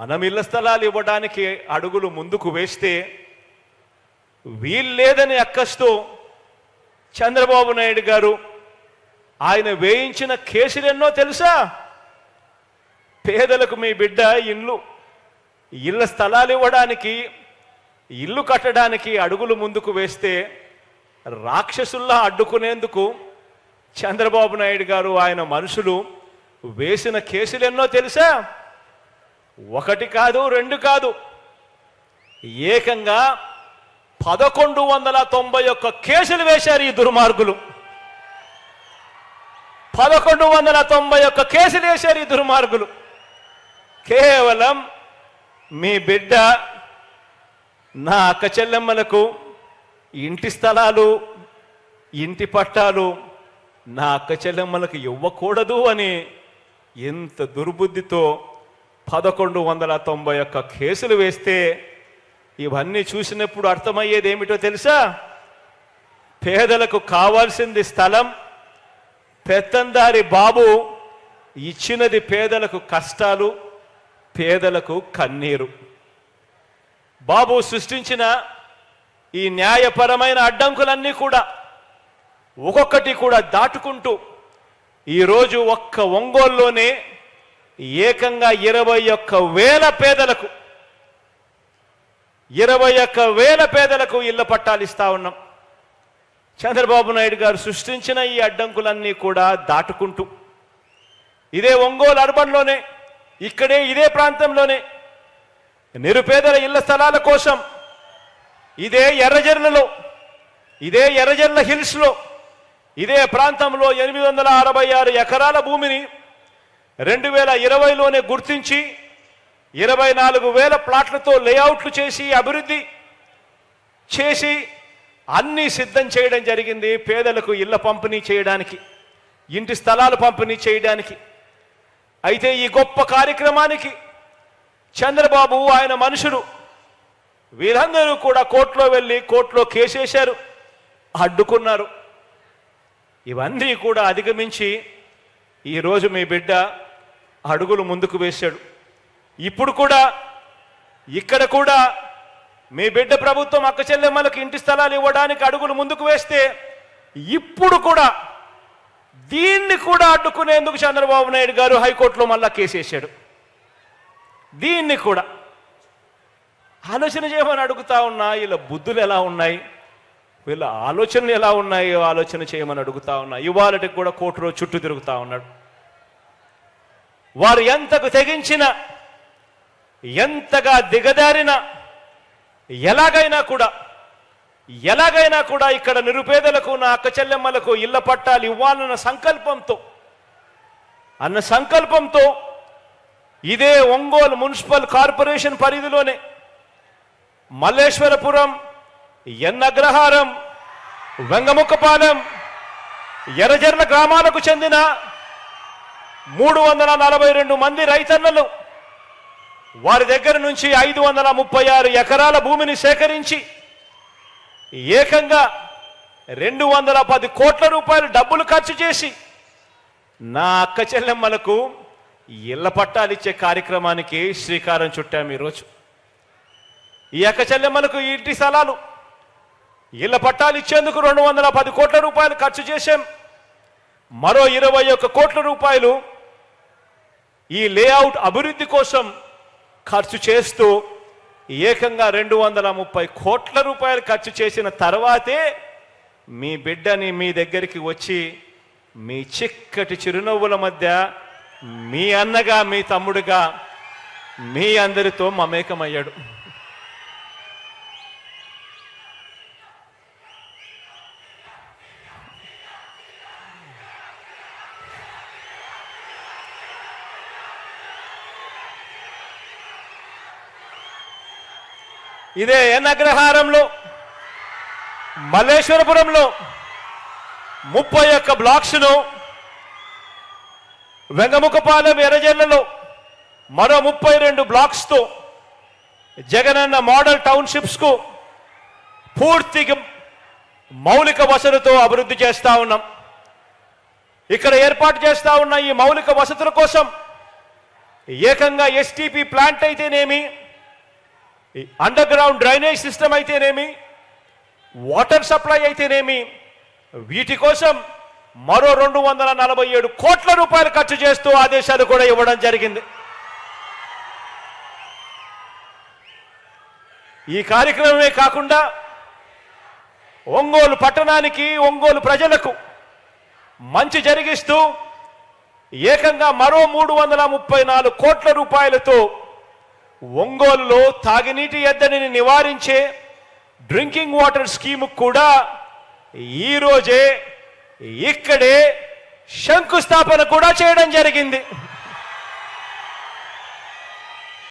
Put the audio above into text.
మనం ఇళ్ళ స్థలాలు ఇవ్వడానికి అడుగులు ముందుకు వేస్తే వీల్లేదని అక్కస్తూ చంద్రబాబు నాయుడు గారు ఆయన వేయించిన కేసులు ఎన్నో తెలుసా? పేదలకు మీ బిడ్డ ఇల్లు ఇళ్ళ స్థలాలు ఇవ్వడానికి ఇల్లు కట్టడానికి అడుగులు ముందుకు వేస్తే రాక్షసుల్లా అడ్డుకునేందుకు చంద్రబాబు నాయుడు గారు ఆయన మనుషులు వేసిన కేసులు ఎన్నో తెలుసా? ఒకటి కాదు రెండు కాదు. ఏకంగా పదకొండు వందల తొంభై ఒక్క కేసులు వేశారు ఈ దుర్మార్గులు. పదకొండు వందల తొంభై ఒక్క కేసులు వేశారు ఈ దుర్మార్గులు. కేవలం మీ బిడ్డ నా అక్క చెల్లెమ్మలకు ఇంటి స్థలాలు ఇంటి పట్టాలు నా అక్క చెల్లెమ్మలకు ఇవ్వకూడదు అని ఎంత దుర్బుద్ధితో పదకొండు వందల తొంభై ఒక్క కేసులు వేస్తే ఇవన్నీ చూసినప్పుడు అర్థమయ్యేది ఏమిటో తెలుసా? పేదలకు కావాల్సింది స్థలం పెత్తందారి బాబు ఇచ్చినది పేదలకు కష్టాలు పేదలకు కన్నీరు. బాబు సృష్టించిన ఈ న్యాయపరమైన అడ్డంకులన్నీ కూడా ఒక్కొక్కటి కూడా దాటుకుంటూ ఈరోజు ఒక్క ఒంగోల్లోనే ఏకంగా ఇరవై ఒక్క వేల పేదలకు ఇరవై ఒక్క వేల పేదలకు ఇళ్ళ పట్టాలు ఇస్తా ఉన్నాం. చంద్రబాబు నాయుడు గారు సృష్టించిన ఈ అడ్డంకులన్నీ కూడా దాటుకుంటూ ఇదే ఒంగోలు అర్బన్లోనే ఇక్కడే ఇదే ప్రాంతంలోనే నిరుపేదల ఇళ్ళ స్థలాల కోసం ఇదే ఎర్రజర్లలో ఇదే ఎర్రజర్ల హిల్స్లో ఇదే ప్రాంతంలో ఎనిమిది వందల అరవై ఆరు ఎకరాల భూమిని రెండు వేల ఇరవైలోనే గుర్తించి ఇరవై నాలుగు వేల ప్లాట్లతో లేఅవుట్లు చేసి అభివృద్ధి చేసి అన్నీ సిద్ధం చేయడం జరిగింది పేదలకు ఇళ్ళ పంపిణీ చేయడానికి ఇంటి స్థలాలు పంపిణీ చేయడానికి. అయితే ఈ గొప్ప కార్యక్రమానికి చంద్రబాబు ఆయన మనుషులు వీరందరూ కూడా కోర్టులో వెళ్ళి కోర్టులో కేసేశారు అడ్డుకున్నారు. ఇవన్నీ కూడా అధిగమించి ఈరోజు మీ బిడ్డ అడుగులు ముందుకు వేశాడు. ఇప్పుడు కూడా ఇక్కడ కూడా మీ బిడ్డ ప్రభుత్వం అక్క చెల్లెమ్మలకు ఇంటి స్థలాలు ఇవ్వడానికి అడుగులు ముందుకు వేస్తే ఇప్పుడు కూడా దీన్ని కూడా అడ్డుకునేందుకు చంద్రబాబు నాయుడు గారు హైకోర్టులో మళ్ళా కేసేశాడు. దీన్ని కూడా. ఆలోచన చేయమని అడుగుతా ఉన్నా వీళ్ళ బుద్ధులు ఎలా ఉన్నాయి? వీళ్ళ ఆలోచనలు ఎలా ఉన్నాయో ఆలోచన చేయమని అడుగుతా ఉన్నా. ఇవాళకి కూడా కోర్టులో చుట్టూ తిరుగుతా ఉన్నాడు. వారు ఎంతకు తెగించిన ఎంతగా దిగదారిన ఎలాగైనా కూడా ఎలాగైనా కూడా ఇక్కడ నిరుపేదలకు నా అక్క చెల్లెమ్మలకు ఇళ్ళ పట్టాలు ఇవ్వాలన్న సంకల్పంతో అన్న సంకల్పంతో ఇదే ఒంగోలు మున్సిపల్ కార్పొరేషన్ పరిధిలోనే మల్లేశ్వరపురం ఎన్నగ్రహారం వెంగముక్కపాలెం ఎర్రజర్ల గ్రామాలకు చెందిన మూడు వందల నలభై రెండు మంది రైతన్నలు వారి దగ్గర నుంచి ఐదు వందల ముప్పై ఆరు ఎకరాల భూమిని సేకరించి ఏకంగా రెండు వందల పది కోట్ల రూపాయలు డబ్బులు ఖర్చు చేసి నా అక్క చెల్లెమ్మలకు ఇళ్ళ పట్టాలు ఇచ్చే కార్యక్రమానికి శ్రీకారం చుట్టాము ఈరోజు. ఈ అక్క చెల్లెమ్మలకు ఇంటి స్థలాలు ఇళ్ళ పట్టాలు ఇచ్చేందుకు రెండు వందల పది కోట్ల రూపాయలు ఖర్చు చేశాం. మరో ఇరవై ఒక్క కోట్ల రూపాయలు ఈ లేఅవుట్ అభివృద్ధి కోసం ఖర్చు చేస్తూ ఏకంగా రెండు వందల ముప్పై కోట్ల రూపాయలు ఖర్చు చేసిన తర్వాతే మీ బిడ్డని మీ దగ్గరికి వచ్చి మీ చిక్కటి చిరునవ్వుల మధ్య మీ అన్నగా మీ తమ్ముడుగా మీ అందరితో మమేకమయ్యాడు. ఇదే ఎన్ అగ్రహారంలో మల్లేశ్వరపురంలో ముప్పై ఒక్క బ్లాక్స్ను వెంగముఖపాలెం ఎర్రజల్లలో మరో ముప్పై రెండు బ్లాక్స్తో జగనన్న మోడల్ టౌన్షిప్స్కు పూర్తిగా మౌలిక వసతులతో అభివృద్ధి చేస్తూ ఉన్నాం. ఇక్కడ ఏర్పాటు చేస్తూ ఉన్న ఈ మౌలిక వసతుల కోసం ఏకంగా ఎస్టీపీ ప్లాంట్ అయితేనేమి అండర్ గ్రౌండ్ డ్రైనేజ్ సిస్టమ్ అయితేనేమి వాటర్ సప్లై అయితేనేమి వీటి కోసం మరో రెండు వందల నలభై ఏడు కోట్ల రూపాయలు ఖర్చు చేస్తూ ఆదేశాలు కూడా ఇవ్వడం జరిగింది. ఈ కార్యక్రమమే కాకుండా ఒంగోలు పట్టణానికి ఒంగోలు ప్రజలకు మంచి జరిగిస్తూ ఏకంగా మరో మూడు వందల ముప్పై నాలుగు కోట్ల రూపాయలతో ఒంగోలులో తాగినీటి ఎద్దడిని నివారించే డ్రింకింగ్ వాటర్ స్కీమ్ కూడా ఈరోజే ఇక్కడే శంకుస్థాపన కూడా చేయడం జరిగింది.